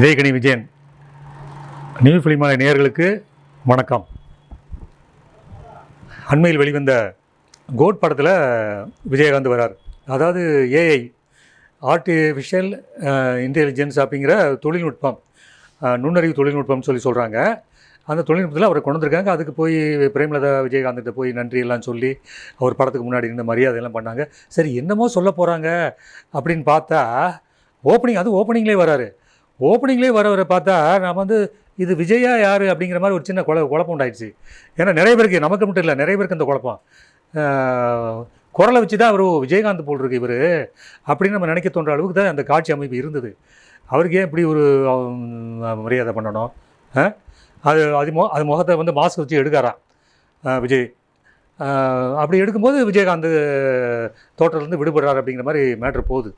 விவேகணி Vijayan. New ஃபிலிமாலை நேயர்களுக்கு வணக்கம். அண்மையில் வெளிவந்த கோட் படத்தில் விஜயகாந்த் வரார். அதாவது ஏஐ ஆர்டிஃபிஷியல் இன்டெலிஜென்ஸ் அப்படிங்கிற தொழில்நுட்பம் நுண்ணறிவு தொழில்நுட்பம்னு சொல்லி சொல்கிறாங்க அந்த தொழில்நுட்பத்தில் அவரை கொண்டு வந்திருக்காங்க. அதுக்கு போய் பிரேமலதா விஜயகாந்த்கிட்ட போய் நன்றியெல்லாம் சொல்லி அவர் படத்துக்கு முன்னாடி இருந்த மரியாதையெல்லாம் பண்ணாங்க. சரி என்னமோ சொல்ல போகிறாங்க அப்படின்னு பார்த்தா ஓப்பனிங் அது ஓப்பனிங்லேயே வராரு. ஓப்பனிங்லேயே வரவரை பார்த்தா நம்ம வந்து இது விஜயா யார் அப்படிங்கிற மாதிரி ஒரு சின்ன குழ குழப்பம் உண்டாயிடுச்சு. ஏன்னா நிறைய பேருக்கு நமக்கு மட்டும் இல்லை நிறைய பேருக்கு அந்த குழப்பம். குரலை வச்சு தான் அவர் விஜயகாந்த் போல் இருக்கு இவர் அப்படின்னு நம்ம நினைக்க தோன்ற அளவுக்கு தான் அந்த காட்சி அமைப்பு இருந்தது. அவருக்கு ஏன் இப்படி ஒரு மரியாதை பண்ணணும்? அது அது மொ அது முகத்தை வந்து மாஸ்க் வச்சு எடுக்காராம் விஜய். அப்படி எடுக்கும்போது விஜயகாந்த் தோட்டத்துலேருந்து விடுபடுறார் அப்படிங்கிற மாதிரி மேட்ரு போகுது.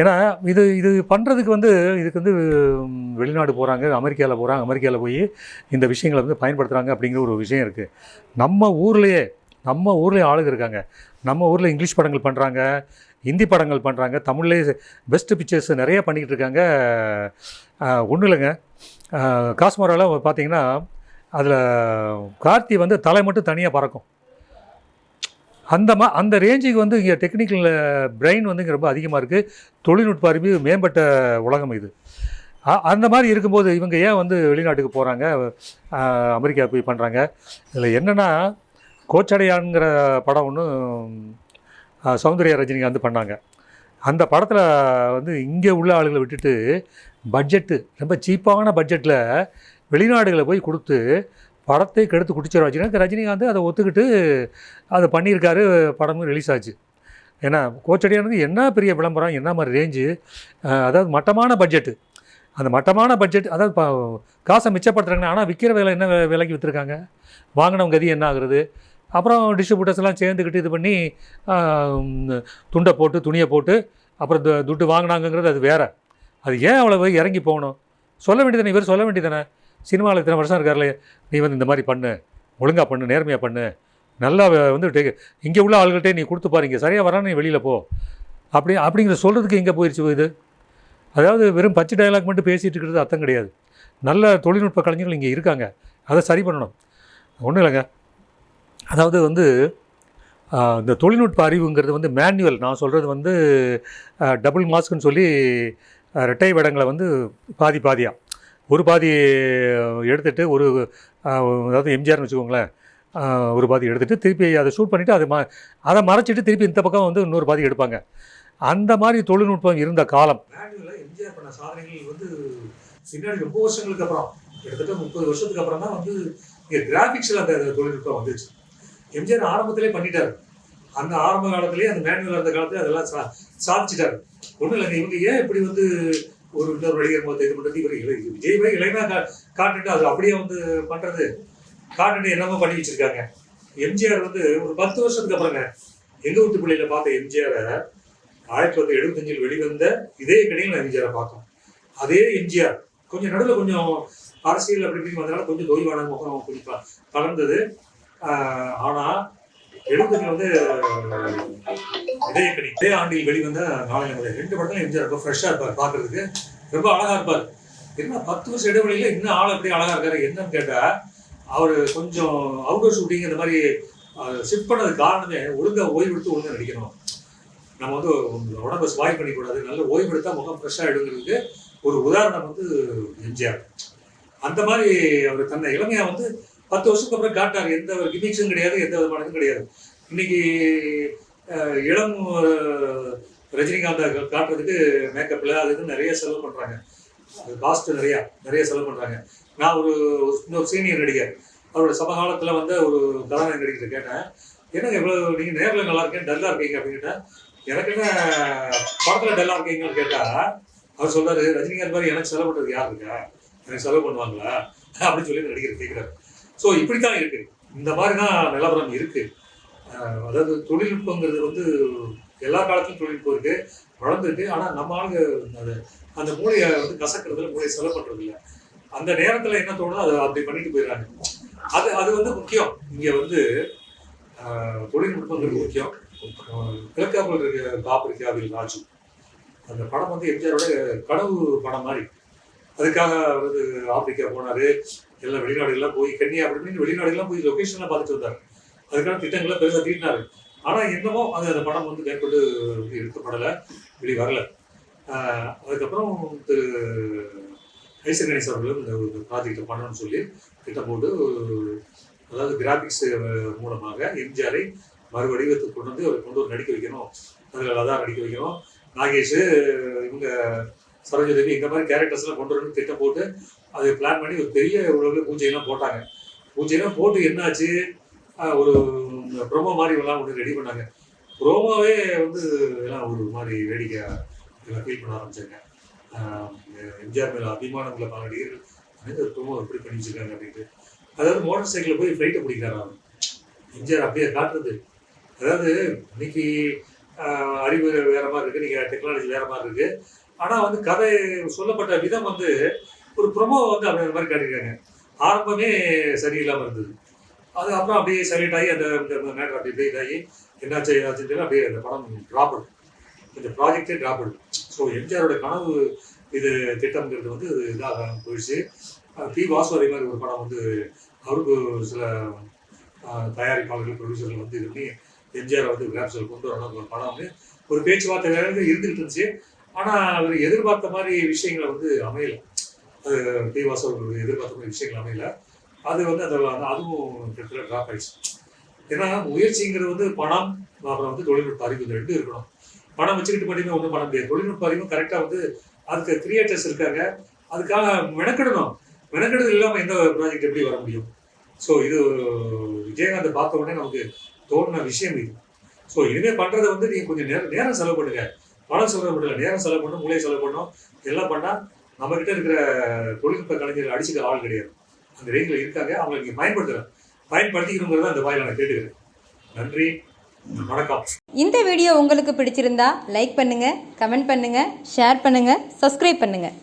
ஏன்னா இது இது பண்ணுறதுக்கு வந்து இதுக்கு வந்து வெளிநாடு போகிறாங்க அமெரிக்காவில் போகிறாங்க அமெரிக்காவில் போய் இந்த விஷயங்களை வந்து பயன்படுத்துகிறாங்க அப்படிங்கிற ஒரு விஷயம் இருக்குது நம்ம ஊர்லேயே நம்ம ஊர்லேயே ஆளுங்க இருக்காங்க. நம்ம ஊரில் இங்கிலீஷ் படங்கள் பண்ணுறாங்க ஹிந்தி படங்கள் பண்ணுறாங்க தமிழ்லேயே பெஸ்ட் பிக்சர்ஸ் நிறைய பண்ணிக்கிட்டு இருக்காங்க. ஒன்றும் இல்லைங்க. காஸ்மோராவில் பார்த்தீங்கன்னா அதில் கார்த்தி வந்து தலை மட்டும் தனியாக பறக்கும். அந்த மா அந்த ரேஞ்சுக்கு வந்து இங்கே டெக்னிக்கல் பிரெயின் வந்து இங்கே ரொம்ப அதிகமாக இருக்குது தொழில்நுட்ப அறிவு மேம்பட்ட உலகம் இது. அ- அந்த மாதிரி இருக்கும்போது இவங்க ஏன் வந்து வெளிநாட்டுக்கு போகிறாங்க அமெரிக்கா போய் பண்ணுறாங்க இதில் என்னென்னா கோச்சடையான்ங்கிற படம் ஒன்று சௌந்தர்யா ரஜினிகாந்த் பண்ணாங்க. அந்த படத்தில் வந்து இங்கே உள்ள ஆளுகளை விட்டுட்டு பட்ஜெட்டு ரொம்ப சீப்பான பட்ஜெட்டில் வெளிநாடுகளை போய் கொடுத்து படத்தை கெடுத்து குடிச்சிட ரஜினிகாந்த் ரஜினிகாந்த் அதை ஒத்துக்கிட்டு அதை பண்ணியிருக்காரு படமும் ரிலீஸ் ஆச்சு. ஏன்னா கோச்சடியானது என்ன பெரிய விளம்பரம் என்ன மாதிரி ரேஞ்சு அதாவது மட்டமான பட்ஜெட்டு அந்த மட்டமான பட்ஜெட் அதாவது காசை மிச்சப்படுத்துறாங்க. ஆனால் விற்கிற விலை என்ன விலைக்கு விற்றுருக்காங்க வாங்கினவங்க கதி என்ன ஆகுறது? அப்புறம் டிஸ்ட்ரிபியூட்டர்ஸ் எல்லாம் சேர்ந்துக்கிட்டு இது பண்ணி துண்டை போட்டு துணியை போட்டு அப்புறம் துட்டு வாங்கினாங்கங்கிறது அது வேறு. அது ஏன் அவ்வளோ இறங்கி போகணும்? சொல்ல வேண்டியதானே இவர் சொல்ல வேண்டியதானே சினிமாவில் இத்தனை வருஷம் இருக்கார்ல. நீ வந்து இந்த மாதிரி பண்ணு. ஒழுங்காக பண்ணு நேர்மையாக பண்ணு. நல்லா வந்து டே இங்கே உள்ள ஆள்கிட்டே நீ கொடுத்து பாருங்க சரியாக வரான்னு நீ வெளியில் போ. அப்படி அப்படிங்கிற சொல்கிறதுக்கு எங்கே போயிடுச்சு இது? அதாவது வெறும் பச்சை டைலாக் மட்டும் பேசிகிட்டு இருக்கிறது அர்த்தம் கிடையாது. நல்ல தொழில்நுட்ப கலைஞர்கள் இங்கே இருக்காங்க. அதை சரி பண்ணணும். ஒன்றும் இல்லைங்க. அதாவது வந்து இந்த தொழில்நுட்ப அறிவுங்கிறது வந்து மேனுவல் நான் சொல்கிறது வந்து டபுள் மாஸ்க்குன்னு சொல்லி ரெட்டை வடங்களை வந்து பாதி பாதியாக ஒரு பாதி எடுத்துட்டு ஒரு அதாவது எம்ஜிஆர்னு வச்சுக்கோங்களேன் ஒரு பாதி எடுத்துகிட்டு திருப்பி அதை ஷூட் பண்ணிவிட்டு அதை ம அதை மறைச்சிட்டு திருப்பி இந்த பக்கம் வந்து இன்னொரு பாதி எடுப்பாங்க. அந்த மாதிரி தொழில்நுட்பம் இருந்த காலம். எம்ஜிஆர் பண்ண சாதனைகள் வந்து பின்னாடி ரொம்ப வருஷங்களுக்கு அப்புறம் கிட்டத்தட்ட முப்பது வருஷத்துக்கு அப்புறம் தான் வந்து இங்கே கிராஃபிக்ஸில் அந்த தொழில்நுட்பம் வந்துச்சு. எம்ஜிஆர் ஆரம்பத்திலே பண்ணிட்டாரு. அந்த ஆரம்ப காலத்திலேயே அந்த மேனுவல் இருந்த காலத்தில் அதெல்லாம் சா சாதிச்சிட்டாரு. ஒன்றும் இல்லைங்க இவங்க ஏன் இப்படி வந்து ஒரு இன்னொரு நடிகர் மொத்த இது பண்ணுறது இவர் இளை விஜய் போய் இளைஞா காட்டுட்டு அது அப்படியே வந்து பண்ணுறது காட்டுட்டு என்னமோ பண்ணி வச்சிருக்காங்க. எம்ஜிஆர் வந்து ஒரு பத்து வருஷத்துக்கு அப்புறங்க எங்கள் வீட்டு பிள்ளையில பார்த்த எம்ஜிஆரை ஆயிரத்தி தொள்ளாயிரத்தி எழுபத்தஞ்சில் வெளிவந்த இதே கடையில் நான் எம்ஜிஆரை பார்த்தோம். அதே எம்ஜிஆர் கொஞ்சம் நடுவில் கொஞ்சம் அரசியல் அப்படி இப்படி வந்தனால கொஞ்சம் தொய்வான முகம் கொஞ்சம் ப- கலந்தது ஆனால் எழுபத்தஞ்சில் வந்து இதயக்கணி இதே ஆண்டில் வெளிவந்த நாளைய முறை ரெண்டு படத்துல எம்ஜிஆர் ரொம்ப ஃப்ரெஷ்ஷாக இருப்பார் பார்க்கறதுக்கு. ரொம்ப அழகா இருப்பார். என்ன பத்து வருஷம் இடைவெளியில இன்னும் ஆள் எப்படி அழகா இருக்காரு என்னன்னு கேட்டா அவர் கொஞ்சம் அவுட்டோர் ஷூட்டிங் இந்த மாதிரி ஷிஃப்ட் பண்ணது காரணமே ஒழுங்கா ஓய்வெடுத்து ஒழுங்காக ஒழுங்கா நடிக்கணும். நம்ம வந்து உடம்பை சுவாய் பண்ணிக்கூடாது நல்ல ஓய்வெடுத்தா முகம் ஃப்ரெஷ்ஷாக எடுங்கிறதுக்கு ஒரு உதாரணம் வந்து எம்ஜிஆர். அந்த மாதிரி அவர் தன்னை இளமையாக வந்து பத்து வருஷத்துக்கு அப்புறம் காட்டார் எந்த ஒரு கிமிக்ஸும் கிடையாது எந்த விதமானதும் கிடையாது. இன்னைக்கு இளம் ரஜினிகாந்த் காட்டுறதுக்கு மேக்கப்பில் அது இது நிறைய செலவு பண்ணுறாங்க காஸ்ட் நிறையா நிறைய செலவு பண்ணுறாங்க நான் ஒரு இன்னொரு சீனியர் நடிகர். அவரோட சமகாலத்தில் வந்து ஒரு கதாநாயகன் நடிகர் கேட்டேன். என்னங்க இவ்வளோ நீங்கள் நேரில் நல்லா இருக்கேன் டல்லாக இருக்கீங்க? அப்படின்னு கேட்டேன். எனக்கு என்ன படத்தில் டல்லாக இருக்கீங்கன்னு கேட்டால் அவர் சொல்கிறார் ரஜினிகாந்த் மாதிரி எனக்கு செலவு பண்ணுறது யார் இருக்கா? எனக்கு செலவு பண்ணுவாங்களா? அப்படின்னு சொல்லி நடிகர் கேட்குறாரு ஸோ இப்படித்தான் இருக்குது இந்த மாதிரி தான் நிலவரம் இருக்குது அதாவது தொழில்நுட்பங்கிறது வந்து எல்லா காலத்துலையும் தொழில்நுட்பம் இருக்குது வளர்ந்துருக்கு. ஆனால் நம்ம ஆளுங்க அது அந்த மூளையை வந்து கசக்கிறதுல மூளையை செலவு பண்றது அந்த நேரத்தில் என்ன தோணுதோ அதை அப்படி பண்ணிட்டு போயிடுறாங்க. அது அது வந்து முக்கியம். இங்கே வந்து தொழில்நுட்பங்கிறது முக்கியம். அஹ், கிழக்காப்பில் இருக்க காப்பிரிக்காவில் ராஜு அந்த படம் வந்து எம்ஜிஆரோட கனவு படம் மாதிரி. அதுக்காக வந்து ஆப்பிரிக்கா போனார். எல்லாம் வெளிநாடுகள்லாம் போய் கன்னியா அப்படின்னு வெளிநாடுகள்லாம் போய் லொக்கேஷன்லாம் பார்த்துட்டு வந்தார். அதுக்கான திட்டங்களை பெருசாக தீட்டினாரு. ஆனால் என்னவோ அது அந்த படம் வந்து மேற்கொண்டு எடுக்கப்படலை. இப்படி வரல. அதுக்கப்புறம் திரு ஐசன் கணேஷ் அவர்களும் இந்த ஒரு ப்ராஜெக்டை பண்ணணும்னு சொல்லி திட்டம் போட்டு அதாவது கிராஃபிக்ஸ் மூலமாக எம்ஜிஆரை மறு வடிவத்துக்கு கொண்டு வந்து அவரை கொண்டு வந்து நடிக்க வைக்கணும். அதில் லதா நடிக்க வைக்கணும். நாகேஷ் இவங்க சரோஜதேவி இந்த மாதிரி கேரக்டர்ஸ்லாம் கொண்டு வரணும்னு திட்டம் போட்டு அதை பிளான் பண்ணி ஒரு பெரிய உலகில் பூஜையெல்லாம் போட்டாங்க. பூஜையெல்லாம் போட்டு என்னாச்சு? ஒரு ப்ரோமோ மாதிரி எல்லாம் ஒன்று ரெடி பண்ணாங்க. ப்ரோமோவே வந்து எல்லாம் ஒரு மாதிரி வேடிக்கை எல்லாம் ஃபீல் பண்ண ஆரம்பிச்சாங்க. எம்ஜிஆர் மேல அபிமானங்களை பல நடிகர்கள் ப்ரோமோ எப்படி பண்ணி வச்சிருக்காங்க? அப்படின்ட்டு. அதாவது மோட்டார் சைக்கிளில் போய் ஃப்ளைட்டை பிடிக்கிறாரு அவர். எம்ஜிஆர் அப்படியே காட்டுறது. அதாவது இன்னைக்கு அறிவு வேற மாதிரி இருக்கு. நீங்க டெக்னாலஜி வேற மாதிரி இருக்கு. ஆனா வந்து கதை சொல்லப்பட்ட விதம் வந்து ஒரு ப்ரொமோ வந்து அப்படி மாதிரி காட்டியிருக்காங்க. ஆரம்பமே சரியில்லாம இருந்தது. அதுக்கப்புறம் அப்படியே சைலண்ட் ஆகி அந்த இந்த மேட்டர் அப்படி இப்படி இதாகி என்னாச்சு ஏதாச்சுன்னு அப்படியே அந்த படம் ட்ராப் இந்த ப்ராஜெக்டே ட்ராப் ஸோ எம்ஜிஆரோட கனவு இது திட்டம்ங்கிறது வந்து இதாக போயிடுச்சு. பி வாசு அதே மாதிரி ஒரு படம் வந்து அவருக்கு சில தயாரிப்பாளர்கள் ப்ரொடியூசர்கள் வந்து இது பண்ணி எம்ஜிஆர் வந்து கிராப்ஸில் கொண்டு வரணும் ஒரு படம் வந்து ஒரு பேச்சுவார்த்தை இருந்துகிட்டு இருந்துச்சு. ஆனால் அவர் எதிர்பார்த்த மாதிரி விஷயங்களை வந்து அமையலை. அது பி வாசு அவர்களுடைய எதிர்பார்த்த மாதிரி விஷயங்கள் அமையலை. அது வந்து அந்த அந்த- அதுவும் கிட்டத்தட்ட ட்ராப் ஆயிடுச்சு. ஏன்னா முயற்சிங்கிறது வந்து பணம் அப்புறம் வந்து தொழில்நுட்ப அறிவு இது ரெண்டும் இருக்கணும். பணம் வச்சுக்கிட்டு மட்டுமே ஒன்றும் பண்ண முடியாது. தொழில்நுட்ப அறிவும் கரெக்டாக வந்து அதுக்கு கிரியேட்டர்ஸ் இருக்காங்க. அதுக்காக மெனக்கெடணும். மெனக்கெடுதல் இல்லாமல் எந்த ப்ராஜெக்ட் எப்படி வர முடியும்? ஸோ இது விஜயகாந்த் பார்த்த உடனே நமக்கு தோணுன விஷயம் இது. ஸோ இனிமேல் பண்ணுறதை வந்து நீங்கள் கொஞ்சம் நேரம் நேரம் செலவு பண்ணுங்க. பணம் செலவு பண்ணல நேரம் செலவு பண்ணணும் மூளையை செலவு பண்ணணும். இதெல்லாம் பண்ணால் நம்மக்கிட்ட இருக்கிற தொழில்நுட்ப கலைஞர்கள் அடிச்சுக்க ஆள் கிடையாது. அந்த ரேஞ்சில் இருக்காங்க. அவங்களை நீங்கள் பயன்படுத்துகிறேன் பயன்படுத்திக்கணுங்கிறத அந்த வாயில் நான் கேட்டுக்கிறேன். நன்றி. வணக்கம். இந்த வீடியோ உங்களுக்கு பிடிச்சிருந்தா லைக் பண்ணுங்கள் கமெண்ட் பண்ணுங்கள் ஷேர் பண்ணுங்கள் சப்ஸ்கிரைப் பண்ணுங்கள்